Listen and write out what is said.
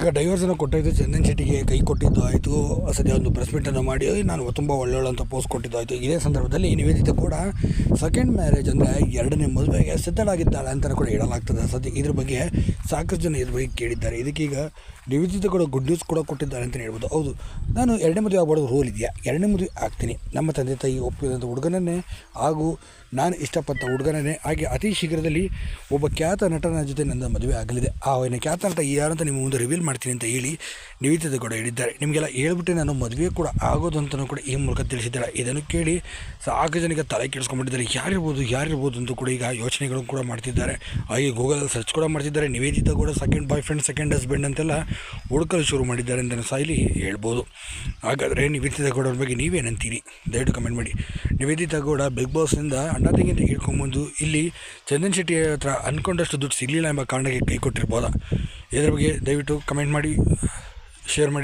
ಈಗ ಡೈವರ್ಸನ್ನು ಕೊಟ್ಟಿದ್ದು ಚಂದನ್ ಶೆಟ್ಟಿಗೆ ಕೈ ಕೊಟ್ಟಿದ್ದು ಆಯಿತು. ಸದ್ಯ ಒಂದು ಪ್ರೆಸ್ ಮೀಟನ್ನು ಮಾಡಿ. ನಾನು ತುಂಬ ಒಳ್ಳೊಳ್ಳೆ ಅಂತ ಪೋಸ್ಟ್ ಕೊಟ್ಟಿದ್ದು ಆಯಿತು. ಇದೇ ಸಂದರ್ಭದಲ್ಲಿ ನಿವೇದಿತ ಕೂಡ ಸೆಕೆಂಡ್ ಮ್ಯಾರೇಜ್ ಅಂದರೆ ಎರಡನೇ ಮದುವೆಗೆ ಸಿದ್ಧಳಾಗಿದ್ದಾಳೆ ಅಂತಲೂ ಕೂಡ ಹೇಳಲಾಗ್ತದೆ. ಸದ್ಯ ಇದ್ರ ಬಗ್ಗೆ ಸಾಕಷ್ಟು ಜನ ಇದ್ರ ಬಗ್ಗೆ ಕೇಳಿದ್ದಾರೆ. ಇದಕ್ಕೀಗ ನಿವೇದಿತ ಕೂಡ ಗುಡ್ ನ್ಯೂಸ್ ಕೂಡ ಕೊಟ್ಟಿದ್ದಾರೆ ಅಂತ ಹೇಳ್ಬೋದು. ಹೌದು, ನಾನು ಎರಡನೇ ಮದುವೆ ಆಗ್ಬಾರ್ದು ರೋಲ್ ಇದೆಯಾ? ಎರಡನೇ ಮದುವೆ ಆಗ್ತೀನಿ. ನಮ್ಮ ತಂದೆ ತಾಯಿ ಒಪ್ಪಿದಂಥ ಹುಡುಗನನ್ನೇ ಹಾಗೂ ನಾನು ಇಷ್ಟಪಟ್ಟ ಹುಡುಗನನ್ನೇ. ಹಾಗೆ ಅತಿ ಶೀಘ್ರದಲ್ಲಿ ಒಬ್ಬ ಖ್ಯಾತ ನಟನ ಜೊತೆ ನನ್ನ ಮದುವೆ ಆಗಲಿದೆ. ಆ ಖ್ಯಾತ ನಟ ಯಾರಂತ ಅಂತ ನಿಮ್ಮ ಮುಂದೆ ರಿವೀಲ್ ಮಾಡ್ತೀನಿ ಅಂತ ಹೇಳಿ ನಿವೇದಿತ ಕೂಡ ಹೇಳಿದ್ದಾರೆ. ನಿಮಗೆಲ್ಲ ಹೇಳ್ಬಿಟ್ಟು ನಾನು ಮದುವೆ ಕೂಡ ಆಗೋದು ಅಂತಲೂ ಕೂಡ ಈ ಮೂಲಕ ತಿಳಿಸಿದ್ದಾರೆ ಇದನ್ನು ಕೇಳಿ ಸಾಕು ಜನಕ್ಕೆ ತಲೆ ಕೆಡಿಸ್ಕೊಂಡ್ಬಿಟ್ಟಿದ್ದಾರೆ. ಯಾರಿರ್ಬೋದು ಯಾರಿರ್ಬೋದು ಅಂತ ಕೂಡ ಈಗ ಯೋಚನೆಗಳು ಕೂಡ ಮಾಡ್ತಿದ್ದಾರೆ. ಹಾಗೆ ಗೂಗಲಲ್ಲಿ ಸರ್ಚ್ ಕೂಡ ಮಾಡ್ತಿದ್ದಾರೆ. ನಿವೇದಿತ ಕೂಡ second boyfriend second husband ಅಂತೆಲ್ಲ ಹುಡುಕಲು ಶುರು ಮಾಡಿದ್ದಾರೆ ಅಂತ ಸಹ ಇಲ್ಲಿ ಹೇಳ್ಬೋದು. ಹಾಗಾದರೆ ನಿವೇದಿತ ಗೌಡರ ಬಗ್ಗೆ ನೀವೇನಂತೀರಿ? ದಯವಿಟ್ಟು ಕಮೆಂಟ್ ಮಾಡಿ. ನಿವೇದಿತ ಗೌಡ ಬಿಗ್ ಬಾಸ್ನಿಂದ ಅಣ್ಣ ತಂಗಿ ಹಿಡ್ಕೊಂಬಂದು ಇಲ್ಲಿ ಚಂದನ್ ಶೆಟ್ಟಿ ಹತ್ರ ಅಂದ್ಕೊಂಡಷ್ಟು ದುಡ್ಡು ಸಿಗಲಿಲ್ಲ ಎಂಬ ಕಾರಣಕ್ಕೆ ಕೈ ಕೊಟ್ಟಿರ್ಬೋದಾ? ಇದರ ಬಗ್ಗೆ ದಯವಿಟ್ಟು ಕಮೆಂಟ್ ಮಾಡಿ ಶೇರ್ ಮಾಡಿ.